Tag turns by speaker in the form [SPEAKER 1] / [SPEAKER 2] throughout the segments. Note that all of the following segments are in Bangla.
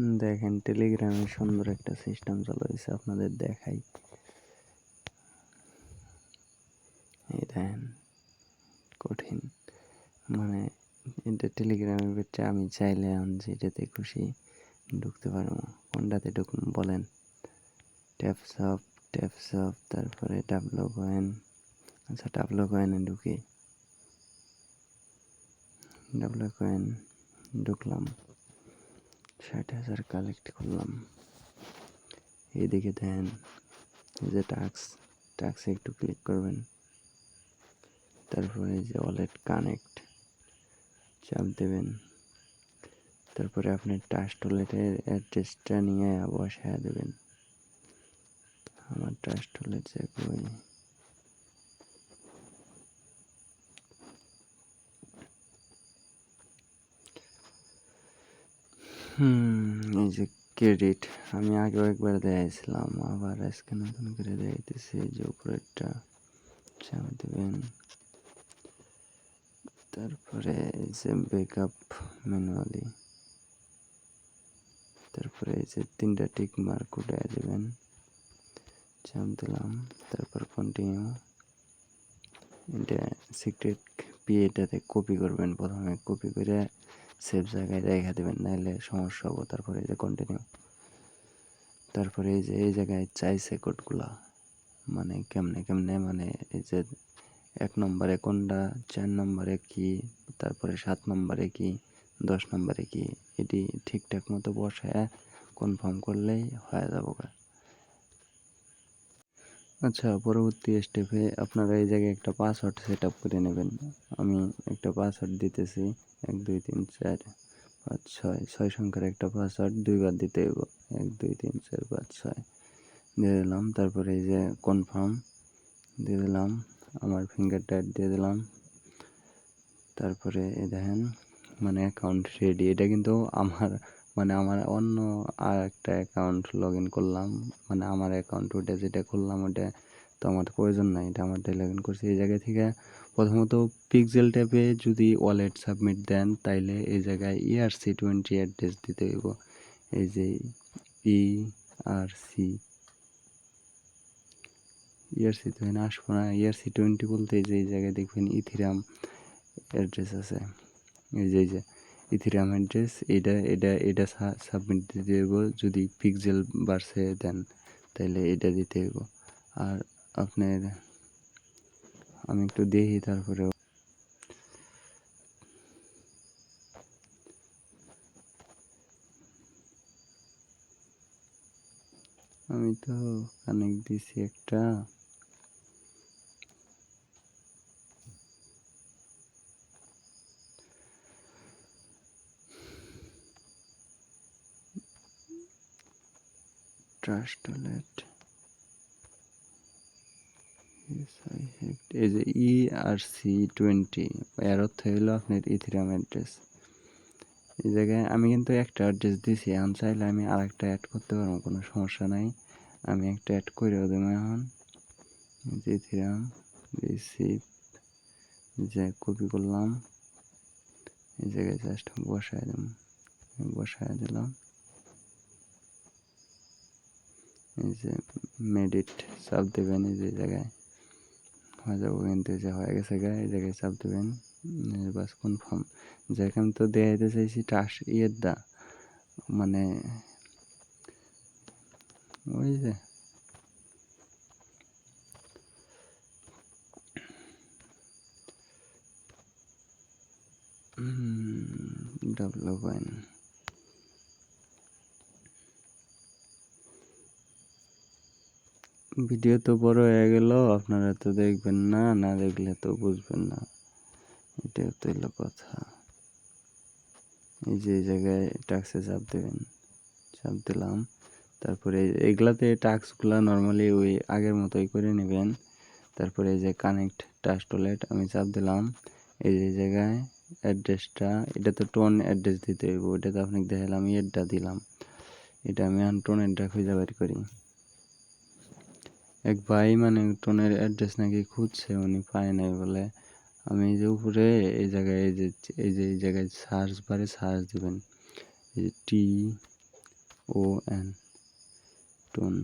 [SPEAKER 1] দেখেন টেলিগ্রামে সুন্দর একটা সিস্টেম চালু হয়েছে, আপনাদের দেখাই। এই দেখেন, কঠিন। মানে এটা টেলিগ্রামের ভিতরে আমি চাইলে আমি যেটাতে খুশি ঢুকতে পারব। কোনটাতে ঢুকুন বলেন? ট্যাপস অফ ট্যাপস অফ তারপরে ডাবলো কয়েন আচ্ছা ডাবলো কয়েনে ঢুকি। ডাবলো কয়েন ঢুকলাম। ষাট হাজার কালেক্ট করলাম। এইদিকে দেন, এই যে টাক্স টাক্সে একটু ক্লিক করবেন। তারপরে যে ওয়ালেট কানেক্ট চাপ দেবেন। তারপরে আপনি টাচ টলেটের অ্যাড্রেসটা নিয়ে বসায় দেবেন। আমার টাচ টলেট যে এই যে ক্রেডিট আমি আগেও একবার দিয়েছিলাম আবার আজকে নতুন করে দিয়েছি যে উপরেরটা, চাপ দেবেন। তারপরে এই যে ব্যাকআপ ম্যানুয়ালি তারপরে এই যে তিনটা টিক মার্ক উঠে দেবেন, চাপ দিলাম, তারপর কন্টিনিউ এটা সিক্রেট পিএটাতে কপি করবেন প্রথমে কপি করে সেভ জায়গায় রেখে দেবেন নাহলে সমস্যা হব। তারপরে এই যে কন্টিনিউ তারপরে এই যে, এই জায়গায় চাইছে কোডগুলা। মানে কেমনে কেমনে মানে এই যে এক নম্বরে কোনটা, চার নম্বরে কি, তারপরে সাত নম্বরে কি, দশ নম্বরে কি, এটি ঠিকঠাক মতো বসায় কনফার্ম করলেই হয়ে যাব। আচ্ছা পরবর্তী স্টেপে আপনারা এই জায়গায় একটা পাসওয়ার্ড সেট আপ করে নেবেন। আমি একটা পাসওয়ার্ড দিতেছি। এক, দুই, তিন, চার, পাঁচ, ছয়। ছয় সংখ্যার একটা পাসওয়ার্ড দুইবার দিতে হইব। এক, দুই, তিন, চার, পাঁচ, ছয়। দিয়ে দিলাম। তারপরে এই যে কনফার্ম দিয়ে দিলাম। আমার ফিঙ্গার টাইট দিয়ে দিলাম। তারপরে এই দেখেন মানে অ্যাকাউন্ট রেডি এটা কিন্তু আমার মানে আমার অন্য আর একটা অ্যাকাউন্ট লগ ইন করলাম। মানে আমার অ্যাকাউন্ট ওটা যেটা খুললাম, ওটা তো আমার প্রয়োজন নাই, এটা আমারটাই লগ ইন করছি। এই জায়গা থেকে প্রথমত পিক্সেল ট্যাপে যদি ওয়ালেট সাবমিট দেন, তাইলে এই জায়গায় E ইআরসি টোয়েন্টি অ্যাড্রেস দিতে হইব। এই যে E E R C ERC তো এখানে আসব না। ইআরসি টোয়েন্টি বলতে এই যে, এই জায়গায় দেখবেন ইথিরাম অ্যাড্রেস আছে। এই যে এই যে ইথিরাম অ্যাড্রেস এটা এটা এটা সাবমিট দিতে হইব। যদি পিক্সেল বার্সে দেন তাহলে এটা দিতে হইব। আর আপনার আমি একটু দেখি তারপরে। আমি তো কানেক্ট দিছি একটা। এই যে ই আর সি টোয়েন্টি এর অর্থ হইল আপনার ইথিরাম অ্যাড্রেস এই জায়গায় আমি কিন্তু একটা অ্যাড্রেস দিছি, এখন চাইলে আমি আর একটা অ্যাড করতে পারব, কোনো সমস্যা নাই। আমি একটা অ্যাড করেও দেবো এখন। ইথিরাম রিসিভ যে কপি করলাম। এই জায়গায় জাস্ট বসায় দিলাম বসায় দিলাম। এই যে মেডিট চাপ দেবেন এই জায়গায়। হয়ে যাব কিন্তু যে হয়ে গেছে গা, এই জায়গায় চাপ দেবেন। বাস কনফার্ম যেখানে তো দেখাইতে চাইছি টাস ইয়ের দা। মানে ওই যে। ডাবল ভিডিও তো বড় হয়ে গেল, আপনারা তো দেখবেন না না দেখলে তো বুঝবেন না। এটা তো হলো কথা। এই যে এই জায়গায় টাক্সে চাপ দেবেন, চাপ দিলাম। তারপরে এগুলাতে টাক্সগুলো নর্মালি ওই আগের মতোই করে নেবেন। তারপরে এই যে কানেক্ট টাচ টলেট আমি চাপ দিলাম। এই যে জায়গায় অ্যাড্রেসটা এটা তো টোন অ্যাড্রেস দিতে হইব ওটা তো আপনাকে দেখালাম এরটা দিলাম। এটা আমি এখন টোনেরটা খুঁজে বের করি। এক ভাই মানে টোনের অ্যাড্রেস নাকি খুঁজছে, উনি পায় নাই বলে। আমি এই যে উপরে, এই জায়গায়, এই যে এই যে, এই জায়গায় সার্চ বারে সার্চ দিবেন। এই যে T O N tone.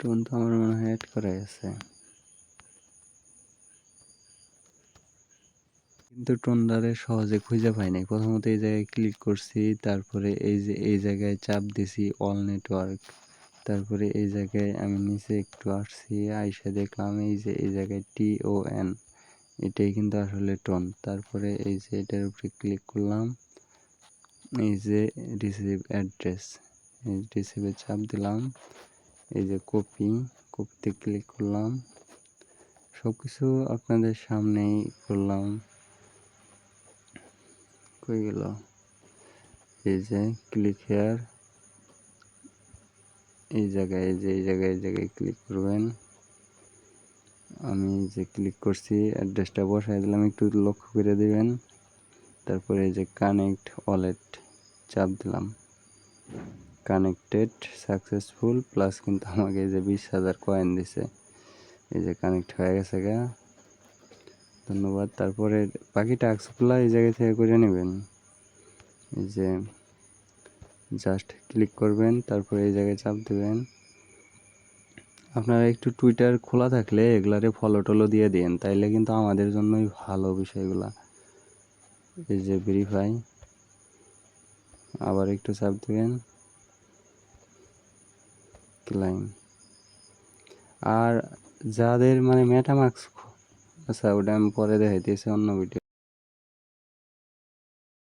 [SPEAKER 1] Tone তো আমার মনে হয় অ্যাড করাই আছে। কিন্তু টোনদারে সহজে খুঁজে পাই নাই। প্রথমত এই জায়গায় ক্লিক করছি, তারপরে এই যে, এই জায়গায় চাপ দিছি অল নেটওয়ার্ক তারপরে এই জায়গায় আমি নিচে একটু আসছি, আইসা দেখলাম এই যে, এই জায়গায় টি ও এন এটাই কিন্তু আসলে টোন। তারপরে এই যে, এটার উপরে ক্লিক করলাম, এই যে রিসিভ অ্যাড্রেস এই রিসিভে চাপ দিলাম, এই যে কপি কপিতে ক্লিক করলাম। সব কিছু আপনাদের সামনেই করলাম। কই গেল। এই যে ক্লিক হেয়ার এই জায়গায় যে, এই জায়গায় এই জায়গায় ক্লিক করবেন। আমি যে ক্লিক করছি অ্যাড্রেসটা বসাই দিলাম, একটু লক্ষ্য করে দিবেন। তারপরে এই যে কানেক্ট ওয়ালেট চাপ দিলাম। কানেক্টেড সাকসেসফুল প্লাস কিন্তু আমাকে এই যে বিশ হাজার কয়েন দিছে। এই যে কানেক্ট হয়ে গেছে গা। ধন্যবাদ। তারপরে বাকি টাস্কগুলো এই জায়গা থেকে করে নেবেন। এই যে জাস্ট ক্লিক করবেন, তারপরে এই জায়গায় চাপ দেবেন। আপনারা একটু টুইটার খোলা থাকলে এগুলারে ফলো টলো দিয়ে দিন তাইলে কিন্তু আমাদের জন্যই ভালো বিষয়গুলা। এই যে ভেরিফাই আবার একটু চাপ দেবেন। ক্লাইম আর যাদের মানে মেটামাক্স আচ্ছা ওটা আমি পরে দেখাইতেছি অন্য ভিডিও